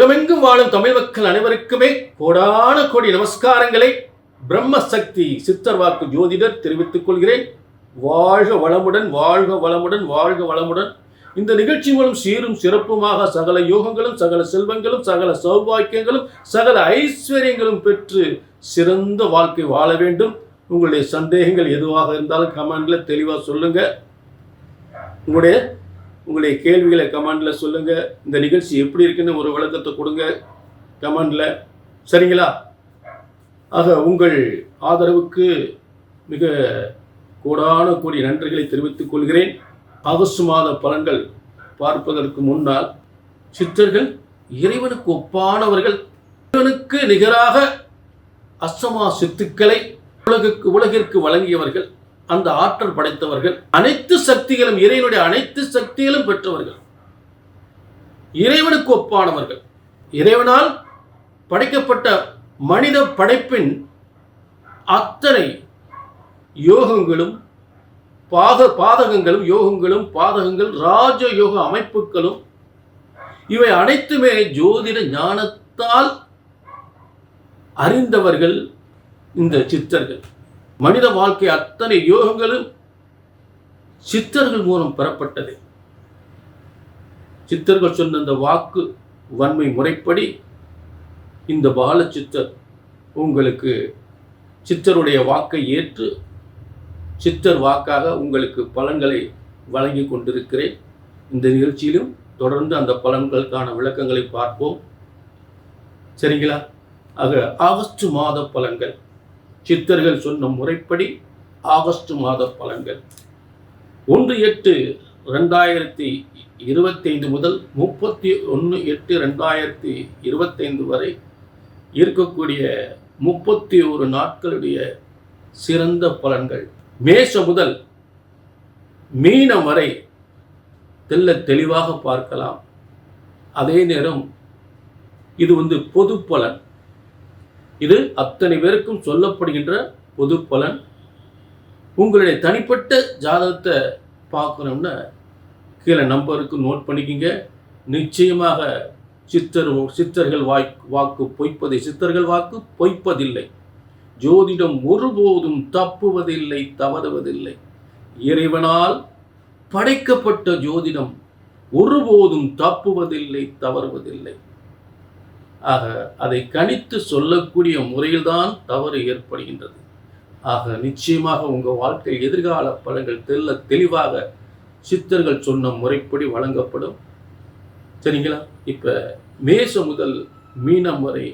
உலகமெங்கும் வாழும் தமிழ் மக்கள் அனைவருக்குமே கோடான கோடி நமஸ்காரங்களை பிரம்ம சக்தி சித்தர் வாக்கு ஜோதிடர் தெரிவித்துக் கொள்கிறேன். வாழ்க வளமுடன் வாழ்க வளமுடன் வாழ்க வளமுடன். இந்த நிகழ்ச்சி மூலம் சீரும் சிறப்புமாக சகல யோகங்களும் சகல செல்வங்களும் சகல சௌபாக்கியங்களும் சகல ஐஸ்வர்யங்களும் பெற்று சிறந்த வாழ்க்கை வாழ வேண்டும். உங்களுடைய சந்தேகங்கள் எதுவாக இருந்தாலும் கமெண்ட்ல தெளிவாக சொல்லுங்க. உங்களுடைய உங்களுடைய கேள்விகளை கமெண்டில் சொல்லுங்கள் இந்த நிகழ்ச்சி எப்படி இருக்குன்னு ஒரு விளக்கத்தை கொடுங்க கமெண்டில் சரிங்களா? ஆக உங்கள் ஆதரவுக்கு மிக கூடான கூடிய நன்றிகளை தெரிவித்துக் கொள்கிறேன். ஆகஸ்ட் மாத பலன்கள் பார்ப்பதற்கு முன்னால் சித்தர்கள் இறைவனுக்கு ஒப்பானவர்கள். இறைவனுக்கு நிகராக அஸ்தமா சித்துக்களை உலகுக்கு உலகிற்கு வழங்கியவர்கள். அந்த ஆற்றல் படைத்தவர்கள் அனைத்து சக்திகளும் இறைவனுடைய அனைத்து சக்திகளும் பெற்றவர்கள். இறைவனுக்கு ஒப்பானவர்கள். இறைவனால் படைக்கப்பட்ட மனித படைப்பின் அத்தனை யோகங்களும் பாத பாதகங்களும் யோகங்களும் பாதகங்கள் ராஜ யோக அமைப்புகளும் இவை அனைத்துமே ஜோதிட ஞானத்தால் அறிந்தவர்கள் இந்த சித்தர்கள். மனித வாழ்க்கை அத்தனை யோகங்களும் சித்தர்கள் மூலம் பெறப்பட்டது. சித்தர்கள் சொன்ன அந்த வாக்கு வன்மை முறைப்படி இந்த பால சித்தர் உங்களுக்கு சித்தருடைய வாக்கை ஏற்று சித்தர் வாக்காக உங்களுக்கு பலன்களை வழங்கி கொண்டிருக்கிறேன். இந்த நிகழ்ச்சியிலும் தொடர்ந்து அந்த பலன்களுக்கான விளக்கங்களை பார்ப்போம். சரிங்களா? ஆக ஆகஸ்ட் மாத பலன்கள். சித்தர்கள் சொன்ன முறைப்படி ஆகஸ்ட் மாத பலன்கள். ஒன்று எட்டு ரெண்டாயிரத்தி இருபத்தைந்து முதல் முப்பத்தி ஒன்று எட்டு ரெண்டாயிரத்தி இருபத்தைந்து வரை இருக்கக்கூடிய முப்பத்தி ஒரு நாட்களுடைய சிறந்த பலன்கள். மேஷ முதல் மீனம் வரை தெல்ல தெளிவாக பார்க்கலாம். அதே நேரம் இது வந்து பொது பலன். இது அத்தனை பேருக்கும் சொல்லப்படுகின்ற பொது பலன். உங்களுடைய தனிப்பட்ட ஜாதகத்தை பார்க்கணும்னா கீழே நம்பருக்கு நோட் பண்ணிக்கிங்க. நிச்சயமாக சித்தர் சித்தர்கள் வாய் வாக்கு பொய்ப்பதை சித்தர்கள் வாக்கு பொய்ப்பதில்லை. ஜோதிடம் ஒருபோதும் தப்புவதில்லை தவறுவதில்லை. இறைவனால் படைக்கப்பட்ட ஜோதிடம் ஒருபோதும் தப்புவதில்லை தவறுவதில்லை. ஆக அதை கணித்து சொல்லக்கூடிய முறையில்தான் தவறு ஏற்படுகின்றது. ஆக நிச்சயமாக உங்கள் வாழ்க்கை எதிர்கால பலன்கள் தெல்ல தெளிவாக சித்தர்கள் சொன்ன முறைப்படி வழங்கப்படும். சரிங்களா? இப்போ மேச முதல் மீனம் வரை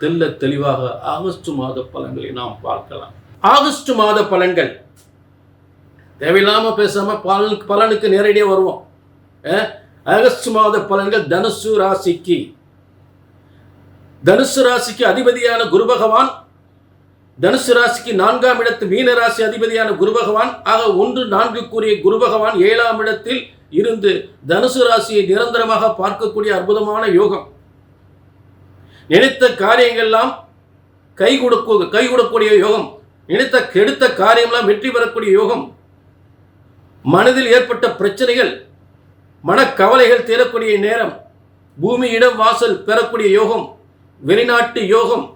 தெல்ல தெளிவாக ஆகஸ்ட் மாத பலன்களை நாம் பார்க்கலாம். ஆகஸ்ட் மாத பலன்கள். தேவையில்லாமல் பேசாமல் பலனுக்கு பலனுக்கு நேரடியாக வருவோம். ஆகஸ்ட் மாத பலன்கள் தனுசு ராசிக்கு. தனுசு ராசிக்கு அதிபதியான குரு பகவான் தனுசு ராசிக்கு நான்காம் இடத்து மீன ராசி அதிபதியான குரு பகவான் ஆக ஒன்று நான்கு கூறிய குரு பகவான் ஏழாம் இடத்தில் இருந்து தனுசு ராசியை நிரந்தரமாக பார்க்கக்கூடிய அற்புதமான யோகம். நினைத்த காரியங்கள்லாம் கை கொடுக்க கை கொடுக்கக்கூடிய யோகம். நினைத்த கெடுத்த காரியம்லாம் வெற்றி பெறக்கூடிய யோகம். மனதில் ஏற்பட்ட பிரச்சனைகள் மனக்கவலைகள் தீரக்கூடிய நேரம். பூமி இடம் வாசல் பெறக்கூடிய யோகம். வெளிநாட்டு யோகம்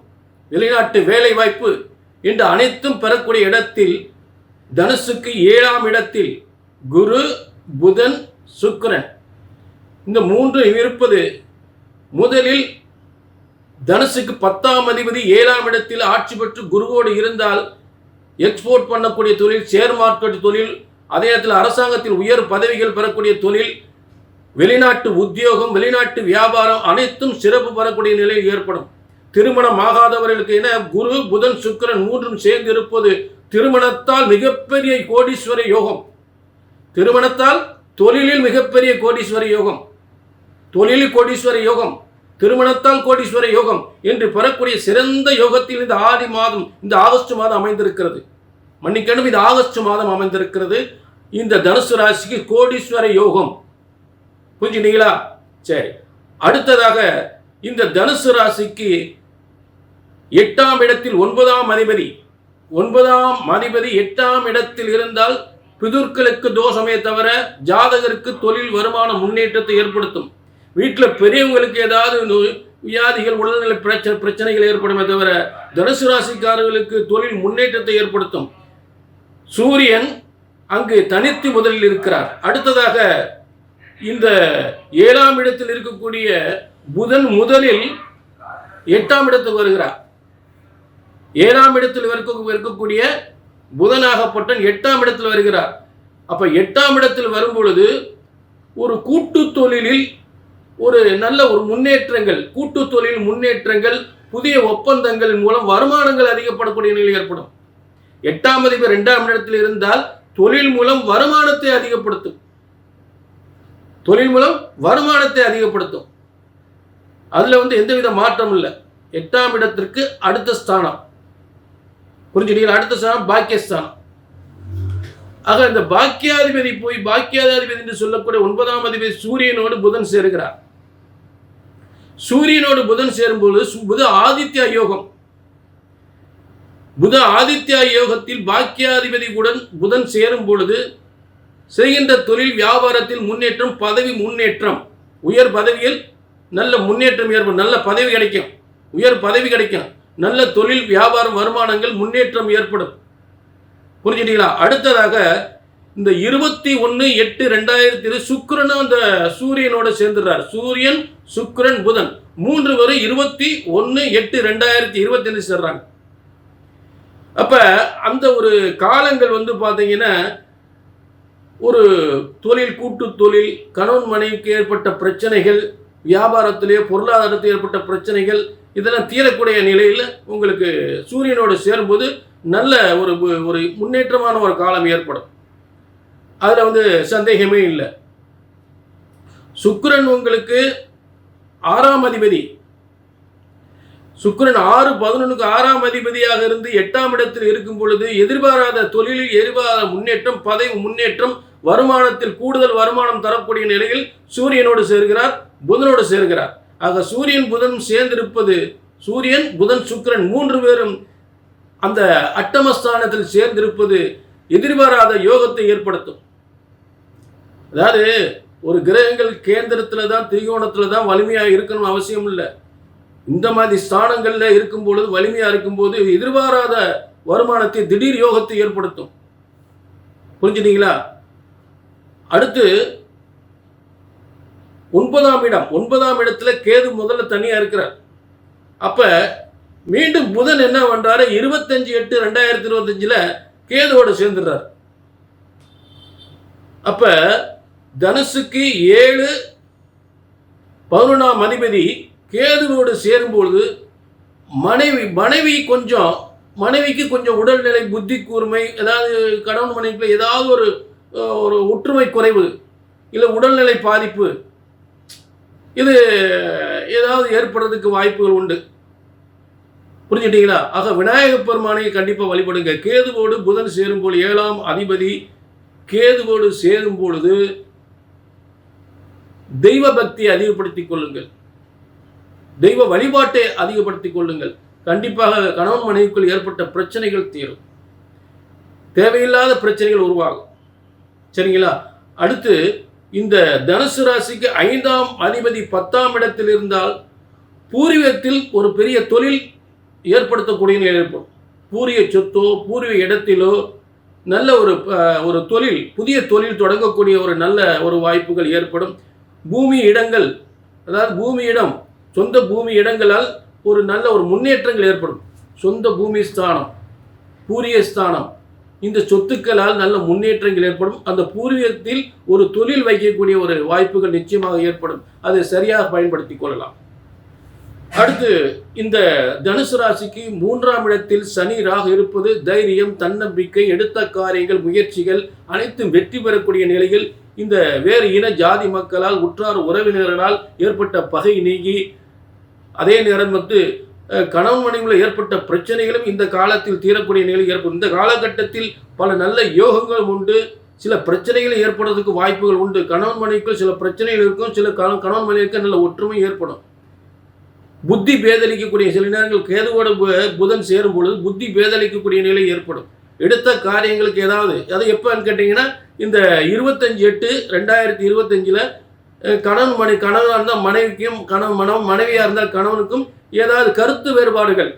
வெளிநாட்டு வேலை வாய்ப்பு என்று அனைத்தும் பெறக்கூடிய இடத்தில் தனுசுக்கு ஏழாம் இடத்தில் குரு புதன் சுக்கரன். இந்த மூன்று இருப்பது முதலில் தனுசுக்கு பத்தாம் அதிபதி ஏழாம் இடத்தில் ஆட்சி பெற்று குருவோடு இருந்தால் எக்ஸ்போர்ட் பண்ணக்கூடிய தொழில் ஷேர் மார்க்கெட் தொழில் அதே நேரத்தில் அரசாங்கத்தில் உயர் பதவிகள் பெறக்கூடிய தொழில் வெளிநாட்டு உத்தியோகம் வெளிநாட்டு வியாபாரம் அனைத்தும் சிறப்பு பெறக்கூடிய நிலையில் ஏற்படும். திருமணம் ஆகாதவர்களுக்கு என குரு புதன் சுக்கிரன் மூன்றும் சேர்ந்து இருப்பது திருமணத்தால் மிகப்பெரிய கோடீஸ்வர யோகம். திருமணத்தால் தொழிலில் மிகப்பெரிய கோடீஸ்வர யோகம். தொழிலில் கோடீஸ்வர யோகம். திருமணத்தால் கோடீஸ்வர யோகம் என்று பெறக்கூடிய சிறந்த யோகத்தில் இந்த ஆடி மாதம் இந்த ஆகஸ்ட் மாதம் அமைந்திருக்கிறது. மன்னிக்கணும் இது ஆகஸ்ட் மாதம் அமைந்திருக்கிறது. இந்த தனுசு ராசிக்கு கோடீஸ்வர யோகம். புரிஞ்சுட்டீங்களா சரி. அடுத்ததாக இந்த தனுசு ராசிக்கு எட்டாம் இடத்தில் ஒன்பதாம் அதிபதி. ஒன்பதாம் அதிபதி எட்டாம் இடத்தில் இருந்தால் பிதுர்களுக்கு தோஷமே தவிர ஜாதகருக்கு தொழில் வருமான முன்னேற்றத்தை ஏற்படுத்தும். வீட்டில் பெரியவங்களுக்கு ஏதாவது நோய் வியாதிகள் உடல்நிலை பிரச்சனை பிரச்சனைகள் ஏற்படுமே தவிர தனுசு ராசிக்காரர்களுக்கு தொழில் முன்னேற்றத்தை ஏற்படுத்தும். சூரியன் அங்கு தனித்து முதலில் இருக்கிறார். அடுத்ததாக இந்த ஏழாம் இடத்தில் இருக்கக்கூடிய புதன் முதலில் எட்டாம் இடத்துக்கு வருகிறார். ஏழாம் இடத்தில் இருக்கக்கூடிய புதனாகப்பட்டன் எட்டாம் இடத்தில் வருகிறார். அப்ப எட்டாம் இடத்தில் வரும் பொழுது ஒரு கூட்டு தொழிலில் ஒரு நல்ல ஒரு முன்னேற்றங்கள் கூட்டு தொழில் முன்னேற்றங்கள் புதிய ஒப்பந்தங்கள் மூலம் வருமானங்கள் அதிகப்படக்கூடிய நிலை ஏற்படும். எட்டாம் அதிபர் இரண்டாம் இடத்தில் இருந்தால் தொழில் மூலம் வருமானத்தை அதிகப்படுத்தும். தொழில் மூலம் வருமானத்தை அதிகப்படுத்தும். அதில் வந்து எந்தவித மாற்றம் இல்லை. எட்டாம் இடத்திற்கு அடுத்த ஸ்தானம். புரிஞ்சுட்டீங்களா? அடுத்த ஸ்தானம் பாக்கியஸ்தானம். ஆக இந்த பாக்கியாதிபதி போய் பாக்கியாதிபதி என்று சொல்லக்கூடிய ஒன்பதாம் அதிபதி சூரியனோடு புதன் சேருகிறார். சூரியனோடு புதன் சேரும்போது புத ஆதித்யா யோகம். புத ஆதித்யா யோகத்தில் பாக்கியாதிபதியுடன் புதன் சேரும் பொழுது செய்கின்ற தொழில் வியாபாரத்தில் முன்னேற்றம் பதவி முன்னேற்றம். உயர் பதவியில் நல்ல முன்னேற்றம் ஏற்படும் நல்ல பதவி கிடைக்கும். உயர் பதவி கிடைக்கும். நல்ல தொழில் வியாபாரம் வருமானங்கள் முன்னேற்றம் ஏற்படும். புரிஞ்சுட்டீங்களா? அடுத்ததாக இந்த இருபத்தி ஒன்று எட்டு ரெண்டாயிரத்தி சுக்கரனும் அந்த சூரியனோட சேர்ந்துடுறார். சூரியன் சுக்கரன் புதன். மூன்று வரும் இருபத்தி ஒன்று எட்டு ரெண்டாயிரத்தி இருபத்தி சேர்றாங்க. அப்போ அந்த ஒரு காலங்கள் வந்து பார்த்தீங்கன்னா ஒரு தொழில் கூட்டு தொழில் கணவன் மனைவிக்கு ஏற்பட்ட பிரச்சனைகள் வியாபாரத்திலே பொருளாதாரத்தில் ஏற்பட்ட பிரச்சனைகள் இதெல்லாம் தீரக்கூடிய நிலையில் உங்களுக்கு சூரியனோடு சேரும்போது நல்ல ஒரு ஒரு முன்னேற்றமான ஒரு காலம் ஏற்படும். அதில் வந்து சந்தேகமே இல்லை. சுக்கரன் உங்களுக்கு ஆறாம் அதிபதி. சுக்கிரன் ஆறு பதினொன்றுக்கு ஆறாம் அதிபதியாக இருந்து எட்டாம் இடத்தில் இருக்கும் பொழுது எதிர்பாராத தொழிலில் எதிர்பாராத முன்னேற்றம் பதவி முன்னேற்றம் வருமானத்தில் கூடுதல் வருமானம் தரக்கூடிய நிலையில் சூரியனோடு சேர்கிறார் புதனோடு சேர்கிறார். ஆக சூரியன் புதன் சேர்ந்திருப்பது சூரியன் புதன் சுக்கிரன் மூன்று பேரும் அந்த அட்டமஸ்தானத்தில் சேர்ந்திருப்பது எதிர்பாராத யோகத்தை ஏற்படுத்தும். அதாவது ஒரு கிரகங்கள் கேந்திரத்தில் தான் திரிகோணத்தில் தான் வலிமையாக இருக்கணும் அவசியம் இல்லை. இந்த மாதிரி ஸ்தானங்களில் இருக்கும் பொழுது வலிமையாக இருக்கும்போது எதிர்பாராத வருமானத்தை திடீர் யோகத்தை ஏற்படுத்தும். புரிஞ்சுட்டீங்களா? அடுத்து ஒன்பதாம் இடம். ஒன்பதாம் இடத்துல கேது முதல்ல தனியா இருக்கிறார். அப்ப மீண்டும் புதன் என்ன பண்றாரு? இருபத்தஞ்சு எட்டு ரெண்டாயிரத்தி இருபத்தஞ்சுல கேதுவோட சேர்ந்துடுறார். அப்ப தனுசுக்கு ஏழு பதினொன்றாம் அதிபதி கேதுவோடு சேரும்பொழுது மனைவி மனைவி கொஞ்சம் மனைவிக்கு கொஞ்சம் உடல்நிலை புத்தி கூர்மை ஏதாவது கணவன் மனைவிக்குள்ள ஏதாவது ஒரு ஒரு ஒற்றுமை குறைவு இல்லை உடல்நிலை பாதிப்பு. இது ஏதாவது ஏற்படுறதுக்கு வாய்ப்புகள் உண்டு. புரிஞ்சுட்டீங்களா ஆக விநாயக பெருமானை கண்டிப்பாக வழிபடுங்க. கேதுவோடு புதன் சேரும்போது ஏழாம் அதிபதி. கேதுவோடு சேரும் பொழுது தெய்வ பக்தியை அதிகப்படுத்திக் கொள்ளுங்கள். தெய்வ வழிபாட்டை அதிகப்படுத்திக் கொள்ளுங்கள். கண்டிப்பாக கணவன் மனைவிக்குள் ஏற்பட்ட பிரச்சனைகள் தீரும். தேவையில்லாத பிரச்சனைகள் உருவாகும். சரிங்களா? அடுத்து இந்த தனுசு ராசிக்கு ஐந்தாம் அதிபதி பத்தாம் இடத்தில் இருந்தால் பூர்வீகத்தில் ஒரு பெரிய தொழில் ஏற்படுத்தக்கூடிய நிலை ஏற்படும். பூரிய சொத்தோ பூர்வீக இடத்திலோ நல்ல ஒரு ஒரு தொழில் புதிய தொழில் தொடங்கக்கூடிய ஒரு நல்ல ஒரு வாய்ப்புகள் ஏற்படும். பூமி இடங்கள் அதாவது பூமி இடம் சொந்த பூமி இடங்களால் ஒரு நல்ல ஒரு முன்னேற்றங்கள் ஏற்படும். சொந்த பூமி ஸ்தானம் பூரிய ஸ்தானம் இந்த சொத்துக்களால் நல்ல முன்னேற்றங்கள் ஏற்படும். அந்த பூர்வீகத்தில் ஒரு தொழில் வைக்கக்கூடிய ஒரு வாய்ப்புகள் நிச்சயமாக ஏற்படும். அதை சரியாக பயன்படுத்தி கொள்ளலாம். அடுத்து இந்த தனுசு ராசிக்கு மூன்றாம் இடத்தில் சனி ராக இருப்பது தைரியம் தன்னம்பிக்கை எடுத்த காரியங்கள் முயற்சிகள் அனைத்தும் வெற்றி பெறக்கூடிய நிலையில் இந்த வேறு இன ஜாதி மக்களால் உற்றார் உறவினர்களால் ஏற்பட்ட பகை நீங்கி அதே நேரம் வந்து கணவன் மனைவியில் ஏற்பட்ட பிரச்சனைகளும் இந்த காலத்தில் தீரக்கூடிய நிலை ஏற்படும். இந்த காலகட்டத்தில் பல நல்ல யோகங்கள் உண்டு. சில பிரச்சனைகள் ஏற்படுறதுக்கு வாய்ப்புகள் உண்டு. கணவன் மனைவிக்குள் சில பிரச்சனைகள் இருக்கும். சில கணவன் மனைவிக்கு நல்ல ஒற்றுமை ஏற்படும். புத்தி பேதலிக்கக்கூடிய சில நேரங்கள் கேதுவோட புதன் சேரும் பொழுது புத்தி பேதலிக்கக்கூடிய நிலை ஏற்படும். எடுத்த காரியங்களுக்கு ஏதாவது அதை எப்போன்னு கேட்டிங்கன்னா இந்த இருபத்தஞ்சு எட்டு ரெண்டாயிரத்தி இருபத்தஞ்சில் கணவன் மனை கணவனாக இருந்தால் மனைவிக்கும் கணவன் மனம் மனைவியாக இருந்தால் கணவனுக்கும் ஏதாவது கருத்து வேறுபாடுகள்.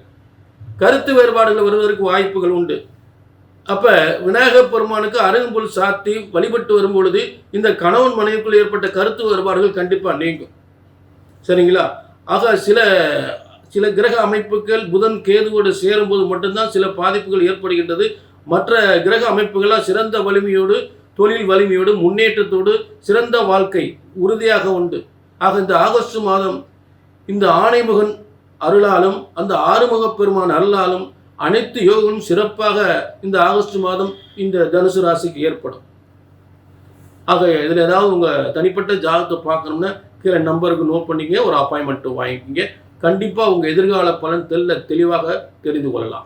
கருத்து வேறுபாடுகள் வருவதற்கு வாய்ப்புகள் உண்டு. அப்போ விநாயகர் பெருமானுக்கு அருகும்புல் சாத்தி வழிபட்டு வரும் பொழுது இந்த கணவன் மனைவிக்குள் ஏற்பட்ட கருத்து வேறுபாடுகள் கண்டிப்பாக நீங்கும். சரிங்களா? ஆக சில சில கிரக அமைப்புகள் புதன் கேதுவோடு சேரும்போது மட்டும்தான் சில பாதிப்புகள் ஏற்படுகின்றது. மற்ற கிரக அமைப்புகளாக சிறந்த வலிமையோடு தொழில் வலிமையோடு முன்னேற்றத்தோடு சிறந்த வாழ்க்கை உறுதியாக உண்டு. ஆக இந்த ஆகஸ்ட் மாதம் இந்த ஆணைமுகன் அருளாலும் அந்த ஆறுமுகப் பெருமான் அருளாலும் அனைத்து யோகங்களும் சிறப்பாக இந்த ஆகஸ்ட் மாதம் இந்த தனுசு ராசிக்கு ஏற்படும். ஆக இதில் ஏதாவது உங்கள் தனிப்பட்ட ஜாதகத்தை பார்க்கணும்னா கீழே நம்பருக்கு நோட் பண்ணிக்கங்க ஒரு அப்பாயின்மெண்ட் வாங்கிக்கிங்க. கண்டிப்பாக உங்கள் எதிர்கால பலன் தெல்ல தெளிவாக தெரிந்து கொள்ளலாம்.